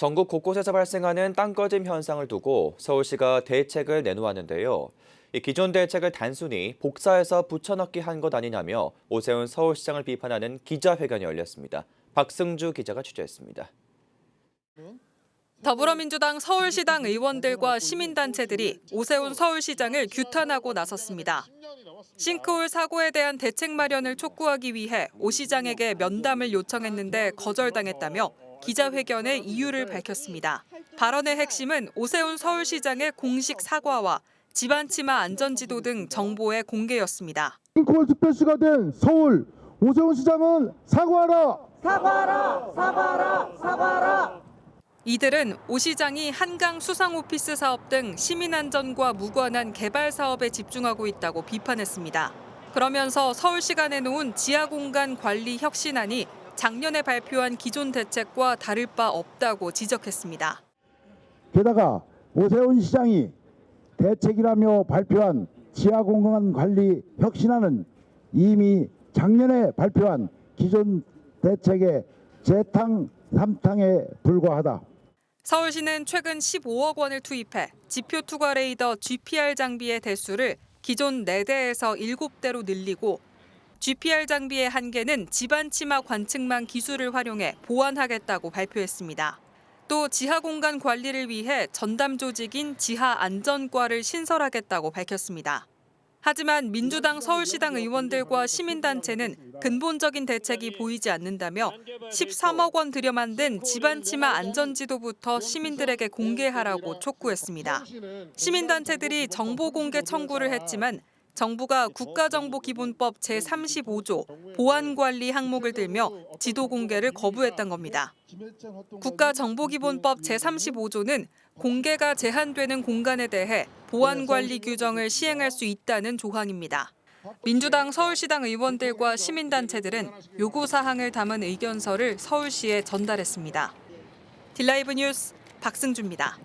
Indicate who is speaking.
Speaker 1: 전국 곳곳에서 발생하는 땅 꺼짐 현상을 두고 서울시가 대책을 내놓았는데요. 이 기존 대책을 단순히 복사해서 붙여넣기 한 것 아니냐며 오세훈 서울시장을 비판하는 기자회견이 열렸습니다. 박승주 기자가 취재했습니다.
Speaker 2: 더불어민주당 서울시당 의원들과 시민단체들이 오세훈 서울시장을 규탄하고 나섰습니다. 싱크홀 사고에 대한 대책 마련을 촉구하기 위해 오 시장에게 면담을 요청했는데 거절당했다며 기자회견에 이유를 밝혔습니다. 발언의 핵심은 오세훈 서울시장의 공식 사과와 집안 치마 안전지도 등 정보의 공개였습니다.
Speaker 3: 싱크홀 특별시가 된 서울 오세훈 시장은 사과하라.
Speaker 2: 이들은 오 시장이 한강 수상 오피스 사업 등 시민 안전과 무관한 개발 사업에 집중하고 있다고 비판했습니다. 그러면서 서울시가 내놓은 지하 공간 관리 혁신안이 작년에 발표한 기존 대책과 다를 바 없다고 지적했습니다.
Speaker 3: 게다가 오세훈 시장이 대책이라며 발표한 지하공간 관리 혁신안은 이미 작년에 발표한 기존 대책의 재탕 삼탕에 불과하다.
Speaker 2: 서울시는 최근 15억 원을 투입해 지표 투과 레이더 GPR 장비의 대수를 기존 4대에서 7대로 늘리고 GPR 장비의 한계는 집안 치마 관측망 기술을 활용해 보완하겠다고 발표했습니다. 또 지하 공간 관리를 위해 전담 조직인 지하 안전과를 신설하겠다고 밝혔습니다. 하지만 민주당 서울시당 의원들과 시민단체는 근본적인 대책이 보이지 않는다며 13억 원 들여 만든 집안 치마 안전지도부터 시민들에게 공개하라고 촉구했습니다. 시민단체들이 정보 공개 청구를 했지만 정부가 국가정보기본법 제35조 보안관리 항목을 들며 지도 공개를 거부했던 겁니다. 국가정보기본법 제35조는 공개가 제한되는 공간에 대해 보안관리 규정을 시행할 수 있다는 조항입니다. 민주당 서울시당 의원들과 시민단체들은 요구사항을 담은 의견서를 서울시에 전달했습니다. 딜라이브 뉴스 박승주입니다.